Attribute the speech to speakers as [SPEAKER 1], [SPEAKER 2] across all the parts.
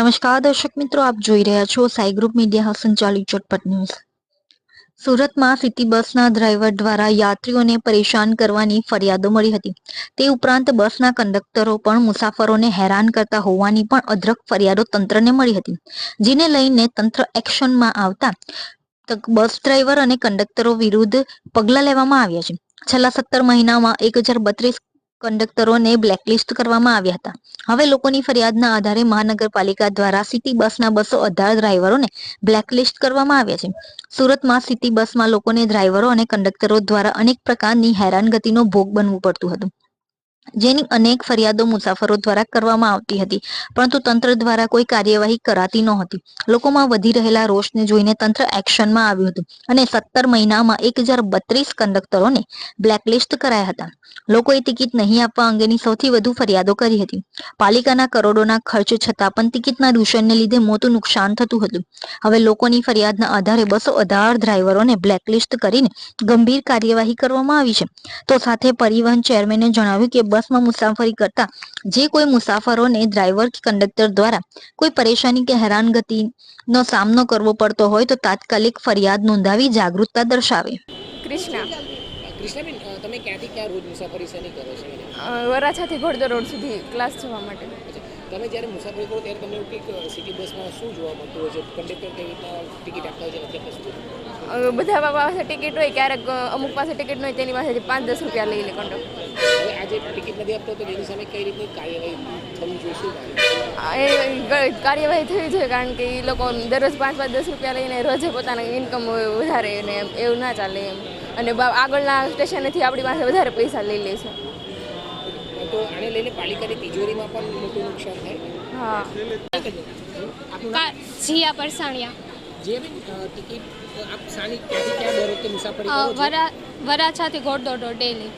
[SPEAKER 1] નમસ્કાર, દર્શક મિત્રો, આપ જોઈ રહ્યા છો સાઈ ગ્રુપ મીડિયા સંચાલિત ચટપટ ન્યૂઝ. સુરતમાં સિટી બસના ડ્રાઈવર દ્વારા યાત્રીઓને પરેશાન કરવાની ફરિયાદો મળી હતી. તે ઉપરાંત બસના કંડક્ટરો પણ મુસાફરોને હેરાન કરતા હોવાની પણ અદ્રક ફરિયાદો તંત્રને મળી હતી. જેને લઈને તંત્ર એક્શનમાં આવતા બસ ડ્રાઈવર અને કંડક્ટરો વિરુદ્ધ પગલાં લેવામાં આવ્યા છે. છેલ્લા સત્તર મહિનામાં એક હજાર બત્રીસ કંડક્ટરોને બ્લેકલિસ્ટ કરવામાં આવ્યા હતા. હવે લોકોની ફરિયાદના આધારે મહાનગરપાલિકા દ્વારા સિટી બસના બસો અઢાર ડ્રાઈવરોને બ્લેકલિસ્ટ કરવામાં આવ્યા છે. સુરતમાં સિટી બસમાં લોકોને ડ્રાઈવરો અને કંડક્ટરો દ્વારા અનેક પ્રકારની હેરાનગતિનો ભોગ બનવું પડતું હતું. જેની અનેક ફરિયાદો મુસાફરો દ્વારા કરવામાં આવતી હતી, પરંતુ તંત્ર દ્વારા કોઈ કાર્યવાહી કરાતી નહોતી. લોકોમાં વધી રહેલા રોષને જોઈને તંત્ર એક્શનમાં આવ્યું હતું અને સત્તર મહિનામાં એક હજાર બત્રીસ કંડક્ટરોને બ્લેકલિસ્ટ કરાયા હતા. લોકોએ ટિકિટ નહીં આપવા અંગેની સૌથી વધુ ફરિયાદો કરી હતી. પાલિકાના કરોડોના ખર્ચ છતાં પણ ટિકિટના દૂષણને લીધે મોટું નુકસાન થતું હતું. હવે લોકોની ફરિયાદના આધારે બસો અઢાર ડ્રાઈવરોને બ્લેકલિસ્ટ કરીને ગંભીર કાર્યવાહી કરવામાં આવી છે. તો સાથે પરિવહન ચેરમેને જણાવ્યું કે બસમાં મુસાફરી કરતા જે કોઈ મુસાફરોને ડ્રાઈવર કે કંડક્ટર દ્વારા કોઈ પરેશાની કે હેરાનગતિનો સામનો કરવો પડતો હોય તો તાત્કાલિક ફરિયાદ નોંધાવી જાગૃતતા દર્શાવે.
[SPEAKER 2] કૃષ્ણા.
[SPEAKER 3] કૃષ્ણાબેન તમે ક્યાંથી ક્યાં રોજ મુસાફરી શેની કરો છો?
[SPEAKER 2] વરાછાથી ઘોડદર રોડ સુધી ક્લાસ જવા માટે.
[SPEAKER 3] તમે જ્યારે મુસાફરી કરો ત્યારે તમને એવું કંઈક સિટી બસમાં શું જોવા મળતું હોય છે? કંડક્ટર કેવી રીતના ટિકિટ આપતા હોય છે?
[SPEAKER 2] બધા પાસે ટિકિટ હોય ક્યારેક અમુક પાસે ટિકિટ ન હોય તેની પાસેથી પાંચ દસ રૂપિયા લઈ લે કંડક્ટર
[SPEAKER 3] હવે ટિકિટ નથી આપતો તો એની સામે કઈ રીતની કાર્યવાહી થવી જોઈએ શું માને
[SPEAKER 2] આ એ કાર્યવાહી થવી જોઈએ કારણ કે એ લોકો દરરોજ પાંચ પાંચ દસ રૂપિયા લઈને રોજે પોતાના ઇન્કમ વધારે ને એમ એવું ના ચાલે એમ. અને આગળના સ્ટેશનેથી આપણી પાસે વધારે પૈસા લઈ લે છે.
[SPEAKER 3] તો આને લઈને પાલિકાની તિજોરીમાં પણ મોટું નુકસાન થાય?
[SPEAKER 2] હા.
[SPEAKER 4] જીયા પરસાણિયા. વરાછાથી ઘોડદોડો ડેલી.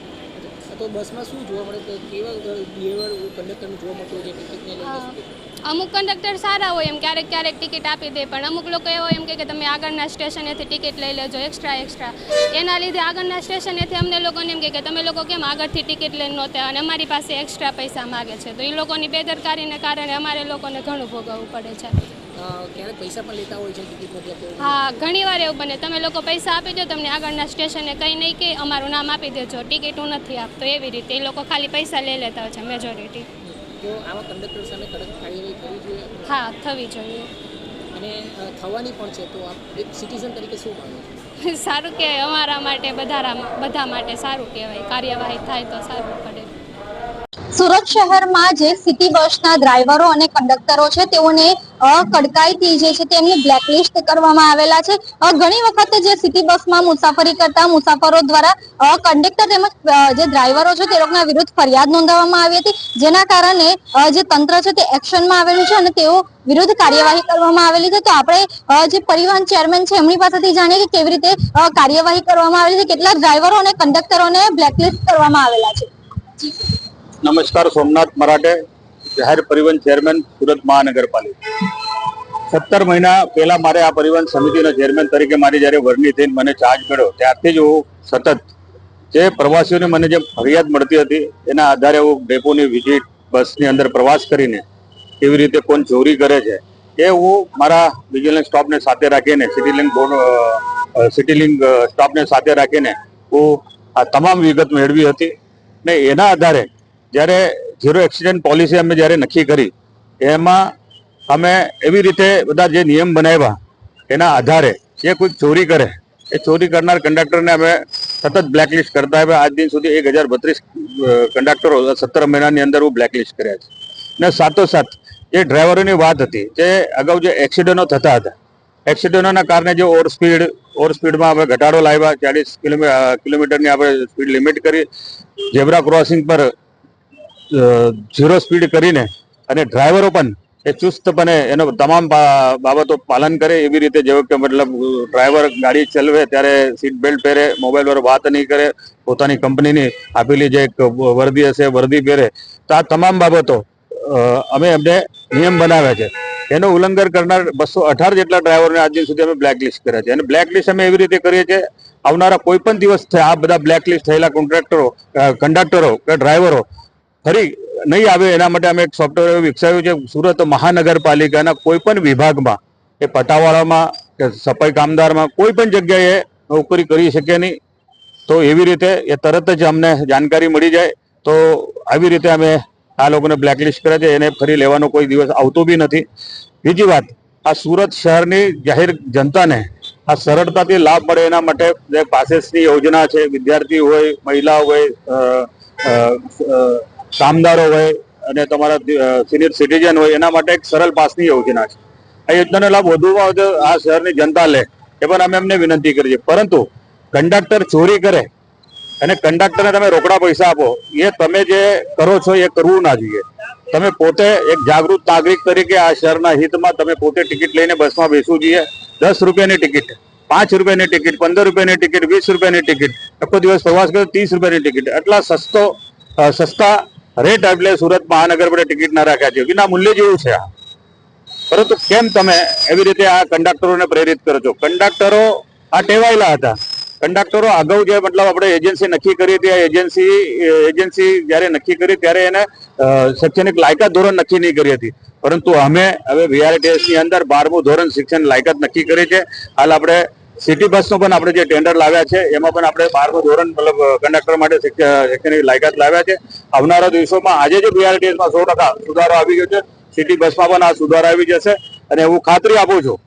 [SPEAKER 3] તો બસમાં શું જોવા મળે? કે કેવા બિહેવિયર કંડક્ટરનું જોવા મળતું હોય છે? ટિકિટને લઈને
[SPEAKER 4] અમુક કંડક્ટર સારા હોય એમ ક્યારેક ક્યારેક ટિકિટ આપી દે પણ અમુક લોકો એવો એમ કહે કે તમે આગળના સ્ટેશનેથી ટિકિટ લઈ લેજો એક્સ્ટ્રા એક્સ્ટ્રા એના લીધે આગળના સ્ટેશનેથી અમને લોકોને એમ કહે કે તમે લોકો કેમ આગળથી ટિકિટ લઈને નહોતા? અને અમારી પાસે એક્સ્ટ્રા પૈસા માગે છે. તો એ લોકોની બેદરકારીને કારણે અમારે લોકોને ઘણું ભોગવવું પડે છે.
[SPEAKER 3] ક્યારેક પૈસા પણ લેતા હોય છે ટિકિટ મતલબ
[SPEAKER 4] હા ઘણીવાર એવું બને. તમે લોકો પૈસા આપી દો તમને આગળના સ્ટેશને કંઈ નહીં કે અમારું નામ આપી દેજો. ટિકિટ હું નથી આપતો એવી રીતે. એ લોકો ખાલી પૈસા લઈ લેતા હોય છે મેજોરિટી
[SPEAKER 3] તો આવા કંડક્ટર સામે કડક કાર્યવાહી કરવી જોઈએ?
[SPEAKER 4] હા થવી જોઈએ.
[SPEAKER 3] અને થવાની પણ છે તો આપ એક સિટીઝન તરીકે શું માનો
[SPEAKER 4] સારું કહેવાય અમારા માટે બધા બધા માટે સારું કહેવાય. કાર્યવાહી થાય તો સારું પડે.
[SPEAKER 5] સુરત શહેરમાં જે સિટી બસના ડ્રાઈવરો અને કંડક્ટરો છે, તેઓને કડકાઈથી જે છે, તેમને બ્લેકલિસ્ટ કરવામાં આવેલા છે. ઘણી વખત જે સિટી બસમાં મુસાફરી કરતા મુસાફરો દ્વારા કંડક્ટર તેમજ જે ડ્રાઈવરો છે, તે લોકોના વિરુદ્ધ ફરિયાદ નોંધાવવામાં આવી હતી. જેના કારણે જે તંત્ર છે, તે એક્શનમાં આવેલું છે અને તેઓ વિરુદ્ધ કાર્યવાહી કરવામાં આવેલી છે. તો આપણે જે પરિવહન ચેરમેન છે, એમની પાસેથી જાણીએ કે કેવી રીતે કાર્યવાહી કરવામાં આવેલી છે. કેટલા ડ્રાઈવરો અને કંડક્ટરોને બ્લેકલિસ્ટ કરવામાં આવેલા છે.
[SPEAKER 6] નમસ્કાર, સોમનાથ મરાઠે, જાહેર પરિવહન ચેરમેન સુરત મહાનગરપાલિકા. સત્તર મહિના પહેલા મારે આ પરિવહન સમિતિના ચેરમેન તરીકે મારી જ્યારે વરણી થઈને મને ચાર્જ મળ્યો, ત્યારથી જ હું સતત જે પ્રવાસીઓને મને જે ફરિયાદ મળતી હતી, એના આધારે હું ડેપોની વિઝિટ, બસની અંદર પ્રવાસ કરીને કેવી રીતે કોણ ચોરી કરે છે, એ હું મારા વિજિલન્સ સ્ટાફને સાથે રાખીને સિટી સિટીલિંગ સિટી લિંક સ્ટાફને સાથે રાખીને હું આ તમામ વિગત મેળવી હતી ને એના આધારે જ્યારે ઝીરો એક્સિડન્ટ પોલિસી અમે જ્યારે નક્કી કરી, એમાં અમે એવી રીતે બધા જે નિયમ બનાવ્યા, એના આધારે જે કોઈ ચોરી કરે, એ ચોરી કરનાર કંડક્ટરને અમે સતત બ્લેકલિસ્ટ કરતા આવ્યા. આજ દિન સુધી એક હજાર બત્રીસ કંડક્ટરો સત્તર મહિનાની અંદર હું બ્લેકલિસ્ટ કર્યા છે. ને સાથોસાથ જે ડ્રાઈવરોની વાત હતી જે અગાઉ જે એક્સિડન્ટો થતા હતા એક્સિડન્ટોના કારણે જે ઓવર સ્પીડ, ઓવર સ્પીડમાં આપણે ઘટાડો લાવ્યા. ચાલીસ કિલોમીટરની આપણે સ્પીડ લિમિટ કરી. ઝેબ્રા ક્રોસિંગ પર ઝીરો સ્પીડ કરીને અને ડ્રાઈવરો પણ એ ચુસ્તપણે એનો તમામ બાબતો પાલન કરે એવી રીતે જેવો કે મતલબ ડ્રાઈવર ગાડી ચલાવે ત્યારે સીટ બેલ્ટ પહેરે મોબાઈલ પર વાત નહીં કરે, પોતાની કંપનીની આપેલી જે એક વર્દી હશે, વર્દી પહેરે. તો આ તમામ બાબતો અમે એમને નિયમ બનાવ્યા છે. એનો ઉલ્લંઘન કરનાર બસો અઢાર જેટલા ડ્રાઈવરને આજ સુધી અમે બ્લેકલિસ્ટ કર્યા છે. અને બ્લેકલિસ્ટ અમે એવી રીતે કરીએ છીએ, આવનારા કોઈ પણ દિવસ આ બધા બ્લેકલિસ્ટ થયેલા કોન્ટ્રાક્ટરો કંડક્ટરો કે ડ્રાઈવરો ફરી નહીં આવે એના માટે અમે એક સોફ્ટવેર વિકસાવ્યું છે, સુરત મહાનગરપાલિકાના કોઈ પણ વિભાગમાં, એ પટાવાળામાં કે સફાઈ કામદારમાં કોઈ પણ જગ્યાએ નોકરી કરી શકે નહીં. તો એવી રીતે એ તરત જ અમને જાણકારી મળી જાય. તો આવી રીતે અમે આ લોકોને બ્લેકલિસ્ટ કરે છે, એને ફરી લેવાનો કોઈ દિવસ આવતો બી નથી. બીજી વાત, આ સુરત શહેરની જાહેર જનતાને આ સરળતાથી લાભ મળે એના માટે જે પાસેસની યોજના છે, વિદ્યાર્થી હોય, મહિલા હોય કામદારો હોય અને તમારા સિનિયર સિટીઝન હોય, એના માટે એક સરળ પાસની યોજના છે. આ યોજનાનો લાભ વધુમાં વધુ આ શહેરની જનતા લે, એ પણ અમે એમને વિનંતી કરીએ. પરંતુ કંડક્ટર ચોરી કરે અને કંડક્ટરને તમે રોકડા પૈસા આપો, એ તમે જે કરો છો એ કરવું ના જોઈએ. તમે પોતે એક જાગૃત નાગરિક તરીકે આ શહેરના હિતમાં તમે પોતે ટિકિટ લઈને બસમાં બેસવું જોઈએ. દસ રૂપિયાની ટિકિટ, પાંચ રૂપિયાની ટિકિટ, પંદર રૂપિયાની ટિકિટ, વીસ રૂપિયાની ટિકિટ, આખો દિવસ પ્રવાસ કરો ત્રીસ રૂપિયાની ટિકિટ. એટલા સસ્તો સસ્તા રેટ એટલે સુરત મહાનગર પર ટિકિટ ના રાખ્યા છે. વિના મૂલ્ય જેવું છે પરંતુ કેમ તમે એવી રીતે આ કંડક્ટરોને પ્રેરિત કરો છો? કંડક્ટરો આ ટેવાયેલા હતા. કંડક્ટરો અગાઉ જે મતલબ આપણે એજન્સી નક્કી કરી હતી, આ એજન્સી એજન્સી જ્યારે નક્કી કરી ત્યારે એને શૈક્ષણિક લાયકાત ધોરણ નક્કી નહીં કરી હતી. પરંતુ અમે હવે વીઆરટીએસની અંદર બારમું ધોરણ શિક્ષણ લાયકાત નક્કી કરી છે. હાલ આપણે સિટી બસનો પણ આપણે જે ટેન્ડર લાવ્યા છે, એમાં પણ આપણે બારમું ધોરણ મતલબ કંડક્ટર માટે શિક્ષણની લાયકાત લાવ્યા છે. આવનારા દિવસોમાં આજે જે બીઆરટીએસમાં સો ટકા સુધારો આવી ગયો છે સિટી બસમાં પણ આ સુધારો આવી જશે. અને હું ખાતરી આપું છું,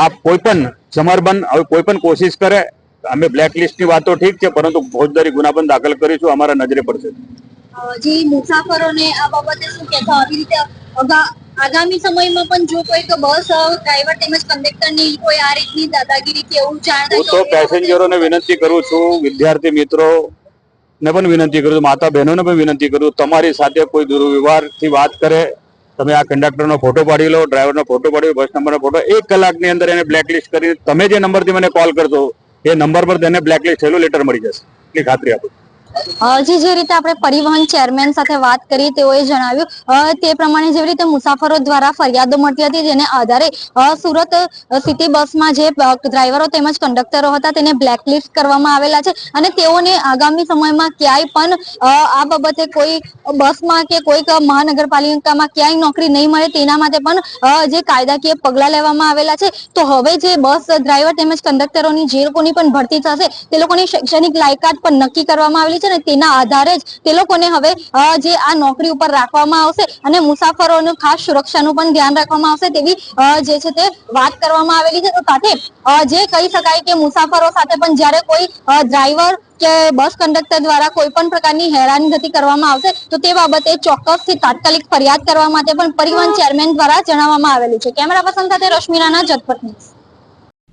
[SPEAKER 6] આ કોઈ પણ સમર્પણ હવે કોઈ પણ કોશિશ કરે, અમે બ્લેકની વાત તો ઠીક છે, પરંતુ ફોજદારી ગુના પણ દાખલ કરીશું, અમારા નજરે પડશે.
[SPEAKER 5] જે મુસાફરોને આ બાબતે શું કહેતા આવી રીતે આગામી સમયમાં પણ જો કોઈક બસ ડ્રાઈવર તેમજ કંડક્ટરની કોઈ આ રીતની દાદાગીરી કે એવું જાણ
[SPEAKER 6] હું તો પેસેન્જરોને વિનંતી કરું છું વિદ્યાર્થી મિત્રો ને પણ વિનંતી કરું છું માતા બહેનોને પણ વિનંતી કરું તમારી સાથે કોઈ દુર્વ્યવહારથી વાત કરે તમે આ કંડક્ટરનો ફોટો પાડી લો ડ્રાઈવરનો ફોટો પાડી બસ નંબરનો ફોટો એક કલાકની અંદર એને બ્લેકલિસ્ટ કરી તમે જે નંબરથી મને કોલ કરશો એ નંબર પર તેને બ્લેકલિસ્ટ થયેલું લેટર મળી જશે. એ ખાતરી આપું
[SPEAKER 5] જે જે રીતે આપણે પરિવહન ચેરમેન સાથે વાત કરી, તેઓએ જણાવ્યું તે પ્રમાણે જેવી રીતે મુસાફરો દ્વારા ફરિયાદો મળતી હતી, જેને આધારે સુરત સિટી બસમાં જે ડ્રાઈવરો તેમજ કંડક્ટરો હતા, તેને બ્લેકલિસ્ટ કરવામાં આવેલા છે. અને તેઓને આગામી સમયમાં ક્યાંય પણ આ બાબતે કોઈ બસમાં કે કોઈક મહાનગરપાલિકામાં ક્યાંય નોકરી નહીં મળે, તેના માટે પણ જે કાયદાકીય પગલાં લેવામાં આવેલા છે. તો હવે જે બસ ડ્રાઈવર તેમજ કંડક્ટરોની જે લોકોની પણ ભરતી થશે, તે લોકોની શૈક્ષણિક લાયકાત પણ નક્કી કરવામાં આવેલી છે ને તેના આધારે જ તે લોકોને હવે જે આ નોકરી ઉપર રાખવામાં આવશે અને મુસાફરોનું ખાસ સુરક્ષાનું પણ ધ્યાન રાખવામાં આવશે તેવી જે છે તે વાત કરવામાં આવેલી છે તો સાથે જે કહી શકાય કે મુસાફરો સાથે પણ જ્યારે કોઈ ડ્રાઈવર કે બસ કંડક્ટર દ્વારા કોઈ પણ પ્રકારની હેરાનગતિ કરવામાં આવશે, તો તે બાબતે ચોક્કસથી તાત્કાલિક ફરિયાદ કરવા માટે પણ પરિવહન ચેરમેન દ્વારા જણાવવામાં આવેલું છે કેમેરા પર્સન સાથે રશ્મિરાના જગપત ન્યૂઝ.